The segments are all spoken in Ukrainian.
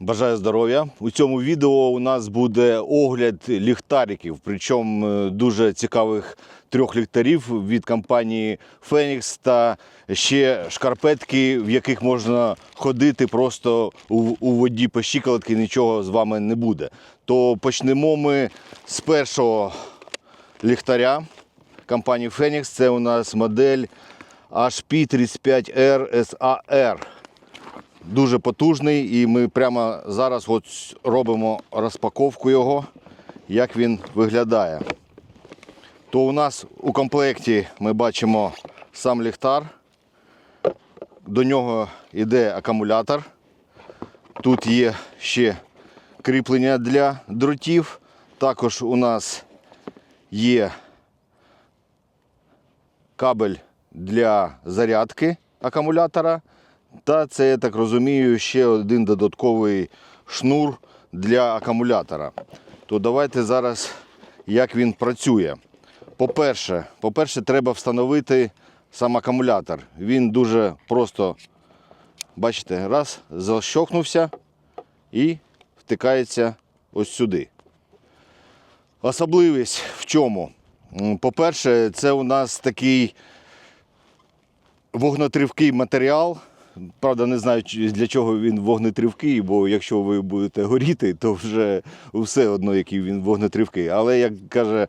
Бажаю здоров'я. У цьому відео у нас буде огляд ліхтариків, причому е, дуже цікавих трьох ліхтарів від компанії Phoenix та ще шкарпетки, в яких можна ходити просто у, воді по щиколотки, нічого з вами не буде. То почнемо ми з першого ліхтаря компанії Phoenix. Це у нас модель HP35R SAR дуже потужний, і ми прямо зараз от робимо розпаковку його, як він виглядає. То у нас у комплекті ми бачимо сам ліхтар, до нього йде акумулятор. Тут є ще кріплення для дротів. Також у нас є кабель для зарядки акумулятора. Та це, я так розумію, ще один додатковий шнур для акумулятора. То давайте зараз, як він працює. По-перше, по-перше, треба встановити сам акумулятор. Він дуже просто, бачите, раз, защокнувся і втикається ось сюди. Особливість в чому? По-перше, це у нас такий вогнетривкий матеріал. Правда, не знаю, для чого він вогнетривкий, бо якщо ви будете горіти, то вже все одно, який він вогнетривкий. Але як каже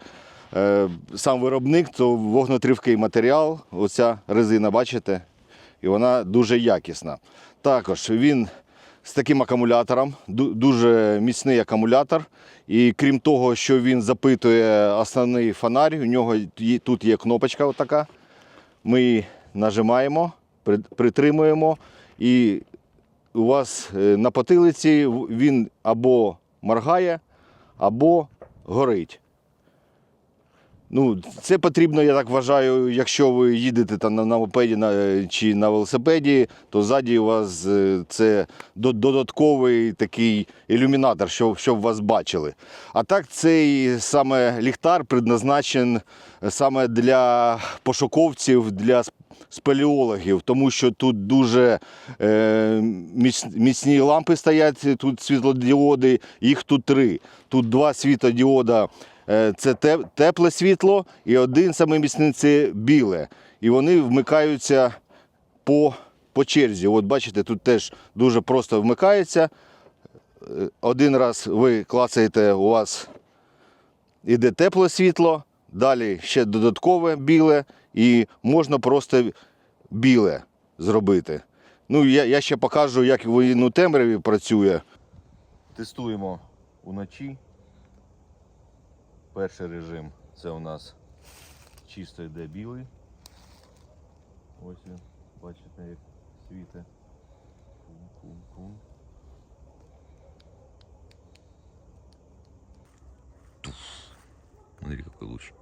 е, сам виробник, то вогнетривкий матеріал, оця резина, бачите, і вона дуже якісна. Також він з таким акумулятором, дуже міцний акумулятор. І крім того, що він запитує основний фонарь, у нього тут є кнопочка отака. Ми її нажимаємо, притримуємо, і у вас е, на потилиці він або моргає, або горить. Ну, це потрібно, я так вважаю, якщо ви їдете там на, мопеді на, е, чи на велосипеді, то ззаді у вас е, це додатковий такий ілюмінатор, щоб, щоб вас бачили. А так, цей саме ліхтар предназначен саме для пошуковців, для спелеологів, тому що тут дуже е, міцні лампи стоять, тут світлодіоди, їх тут три. Тут два світлодіода е, це тепле світло, і один саме міцний це біле. І вони вмикаються по, по черзі. От бачите, тут теж дуже просто вмикається. Е, Один раз ви клацаєте, у вас іде тепле світло, далі ще додаткове біле, і можна просто біле зробити. Ну, я, я ще покажу, як він у темряві працює. Тестуємо уночі. Перший режим це у нас чисто йде білий. Ось він, бачите, як світе. Пум-пум-пум. Смотри, какой луч.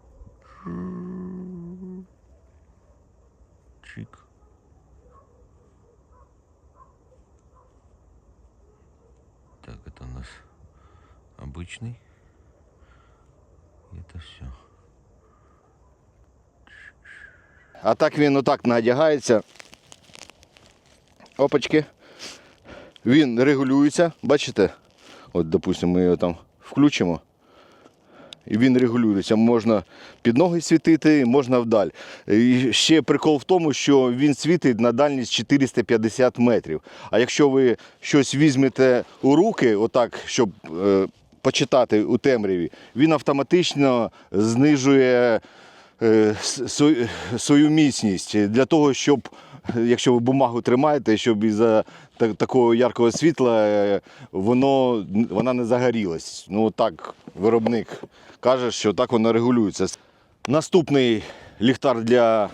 Чик. Так, это у нас обычный. И это все. А так він отак надягається. Опачки. Він регулюється, бачите? От, допустимо, ми його там включимо. І він регулюється. Можна під ноги світити, можна вдаль. І ще прикол в тому, що він світить на дальність 450 метрів. А якщо ви щось візьмете у руки, отак, щоб е, почитати у темряві, він автоматично знижує е, свою- свою міцність для того, щоб, е, якщо ви бумагу тримаєте, щоб із-за та- такого яркого світла е, воно, вона не загорілась. Ну так виробник каже, що так воно регулюється. Наступний ліхтар для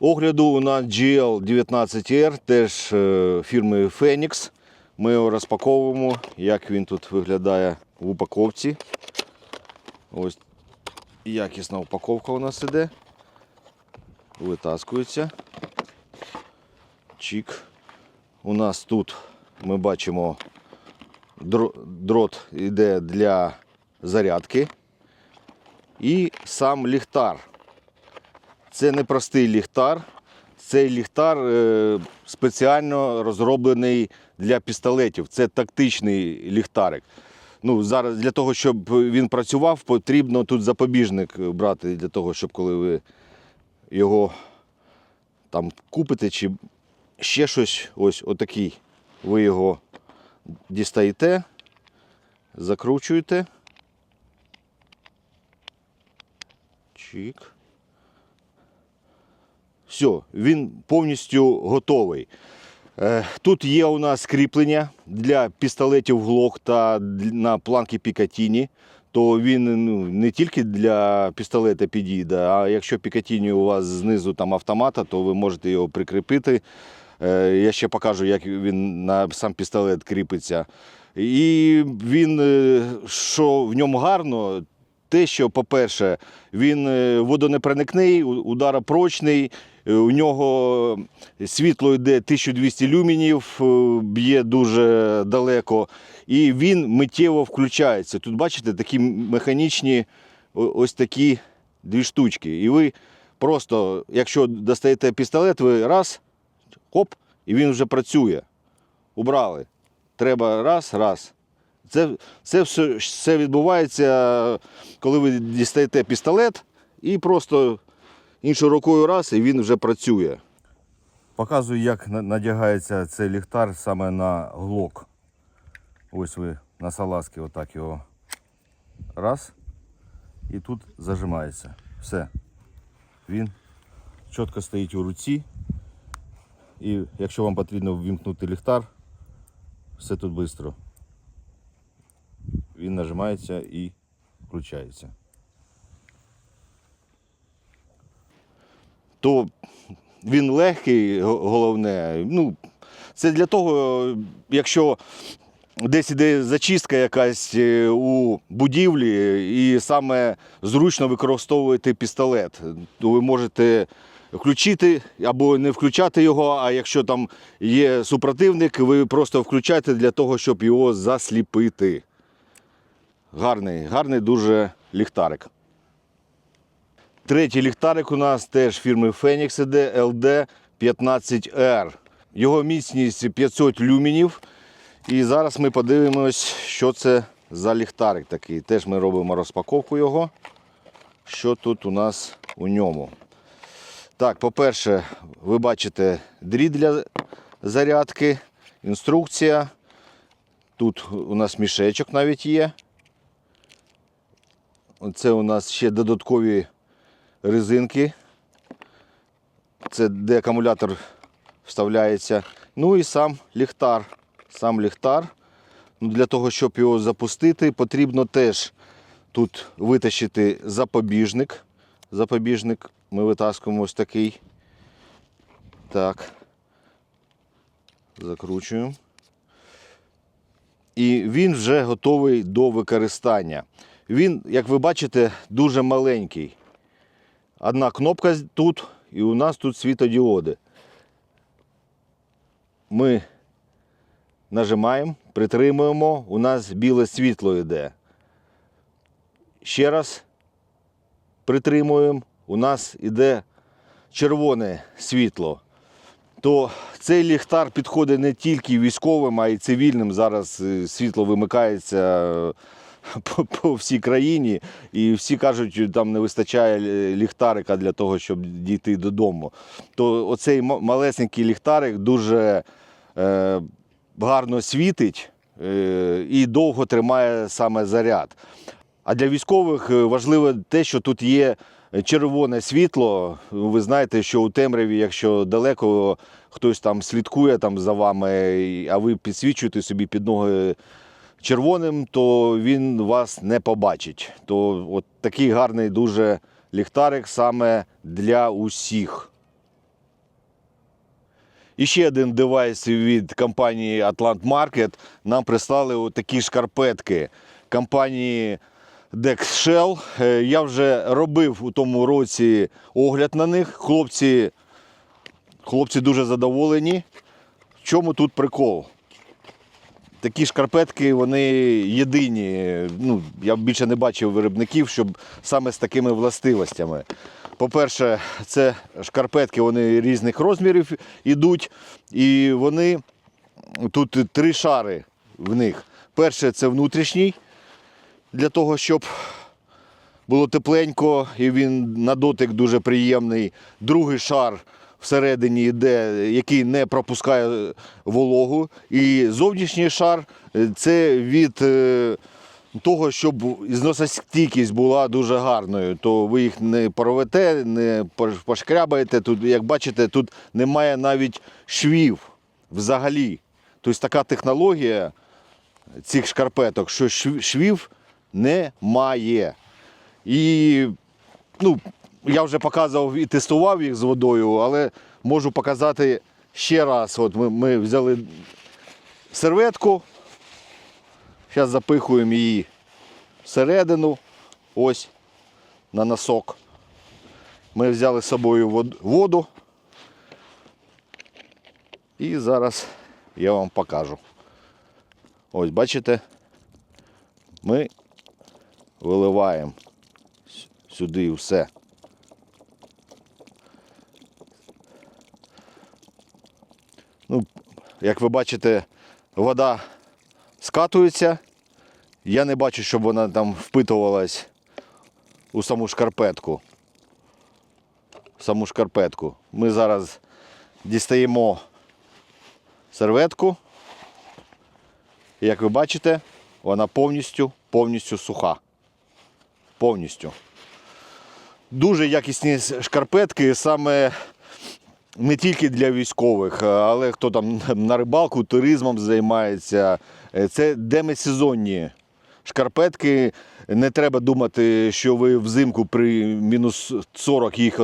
огляду у нас GL19R, теж е, фірми Phoenix. Ми його розпаковуємо, як він тут виглядає в упаковці. Ось якісна упаковка у нас іде. Витаскується. Чик. У нас тут ми бачимо дрот йде для зарядки. І сам ліхтар. Це не простий ліхтар. Цей ліхтар е, спеціально розроблений для пістолетів. Це тактичний ліхтарик. Ну, зараз для того, щоб він працював, потрібно тут запобіжник брати для того, щоб коли ви його там купите чи ще щось, ось отакий. Ви його дістаєте, закручуєте. Чик. Все, він повністю готовий. Е, Тут є у нас кріплення для пістолетів Glock та на планки Пікатіні. То він ну, не тільки для пістолета підійде, а якщо Пікатіні у вас знизу там автомата, то ви можете його прикріпити. Е, Я ще покажу, як він на сам пістолет кріпиться. І він, е, що в ньому гарно, те, що, по-перше, він е, водонепроникний, ударопрочний, у нього світло йде 1200 люмінів, б'є дуже далеко, і він миттєво включається. Тут бачите такі механічні ось такі дві штучки. І ви просто, якщо достаєте пістолет, ви раз, хоп, і він вже працює. Убрали. Треба раз, раз. Це, це все, все відбувається, коли ви дістаєте пістолет і просто іншою рукою раз, і він вже працює. Показую, як надягається цей ліхтар саме на глок. Ось ви на салазки отак його. Раз. І тут зажимається. Все. Він чітко стоїть у руці. І якщо вам потрібно ввімкнути ліхтар, все тут швидко. Він нажимається і включається. То він легкий, головне. Ну, це для того, якщо десь іде зачистка якась е, у будівлі, і саме зручно використовуєте пістолет, то ви можете включити або не включати його, а якщо там є супротивник, ви просто включаєте для того, щоб його засліпити. Гарний, гарний дуже ліхтарик. Третій ліхтарик у нас теж фірми Phoenix іде LD15R. Його міцність 500 люмінів. І зараз ми подивимось, що це за ліхтарик такий. Теж ми робимо розпаковку його. Що тут у нас у ньому? Так, по-перше, ви бачите дріт для зарядки, інструкція. Тут у нас мішечок навіть є. Це у нас ще додаткові резинки. Це де акумулятор вставляється. Ну і сам ліхтар. Сам ліхтар. Ну, для того, щоб його запустити, потрібно теж тут витащити запобіжник. Запобіжник ми витаскуємо ось такий. Так. Закручуємо. І він вже готовий до використання. Він, як ви бачите, дуже маленький. Одна кнопка тут, і у нас тут світодіоди. Ми нажимаємо, притримуємо, у нас біле світло йде. Ще раз притримуємо, у нас йде червоне світло. То цей ліхтар підходить не тільки військовим, а й цивільним. Зараз е, світло вимикається е, по, по всій країні, і всі кажуть, що там не вистачає ліхтарика для того, щоб дійти додому. То оцей малесенький ліхтарик дуже е, гарно світить е, і довго тримає саме заряд. А для військових е, важливо те, що тут є червоне світло. Ви знаєте, що у темряві, якщо далеко хтось там слідкує там за вами, а ви підсвічуєте собі під ноги червоним, то він вас не побачить. То от такий гарний дуже ліхтарик саме для усіх. І ще один девайс від компанії Atlant Market. Нам прислали такі шкарпетки компанії Е, Я вже робив у тому році огляд на них. Хлопці, хлопці дуже задоволені. В чому тут прикол? Такі шкарпетки, вони єдині. Ну, я більше не бачив виробників, щоб саме з такими властивостями. По-перше, це шкарпетки, вони різних розмірів ідуть, і вони тут три шари в них. Перше це внутрішній, для того, щоб було тепленько і він на дотик дуже приємний. Другий шар всередині йде, який не пропускає вологу. І зовнішній шар е, це від е, того, щоб зносостійкість була дуже гарною, то ви їх не порвете, не пошкрябаєте. Тут, як бачите, тут немає навіть швів взагалі. Тобто така технологія цих шкарпеток, що швів немає. І ну, я вже показував і тестував їх з водою, але можу показати ще раз. От ми, ми взяли серветку, зараз запихуємо її всередину, ось на носок. Ми взяли з собою воду. І зараз я вам покажу. Ось, бачите, ми виливаємо сюди все. Ну, як ви бачите, вода скатується. Я не бачу, щоб вона там впитувалась у саму шкарпетку. Саму шкарпетку. Ми зараз дістаємо серветку. І, Як ви бачите, вона повністю, повністю суха. Повністю. Дуже якісні шкарпетки, саме не тільки для військових, але хто там на рибалку, туризмом займається. Е, Це демисезонні шкарпетки. Не треба думати, що ви взимку при мінус 40 їх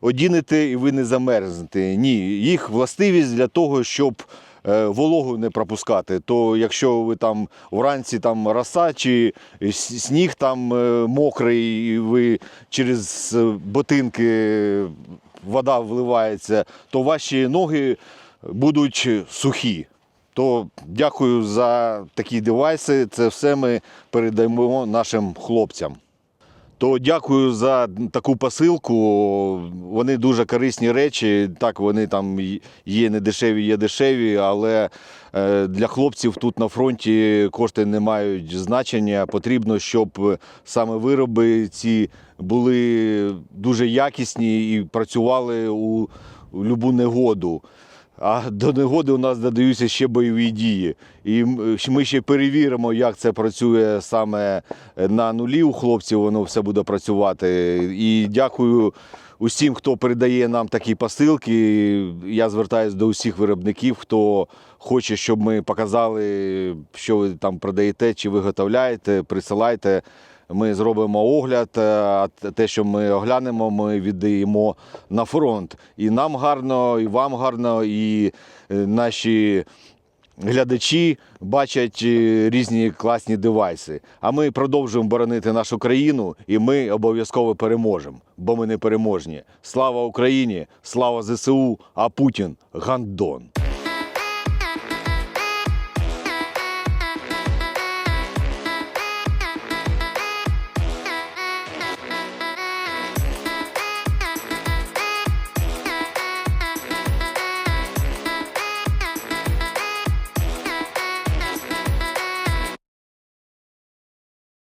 одінете і ви не замерзнете. Ні, їх властивість для того, щоб е, вологу не пропускати. То якщо ви там вранці там роса чи сніг там е, мокрий, і ви через е, ботинки вода вливається, то ваші ноги будуть сухі. То дякую за такі девайси. Це все ми передаємо нашим хлопцям. То дякую за таку посилку. Вони дуже корисні речі. Так, вони там є не дешеві, є дешеві, але е, для хлопців тут на фронті кошти не мають значення. Потрібно, щоб саме вироби ці були дуже якісні і працювали у, любу негоду. А до негоди у нас додаються ще бойові дії. І ми ще перевіримо, як це працює саме на нулі у хлопців. Воно все буде працювати. І дякую усім, хто передає нам такі посилки. Я звертаюся до усіх виробників, хто хоче, щоб ми показали, що ви там продаєте чи виготовляєте, присилайте. Ми зробимо огляд, е, а те, що ми оглянемо, ми віддаємо на фронт. І нам гарно, і вам гарно, і е, наші глядачі бачать е, різні класні девайси. А ми продовжуємо боронити нашу країну, і ми обов'язково переможемо, бо ми не переможні. Слава Україні! Слава ЗСУ! А Путін гандон!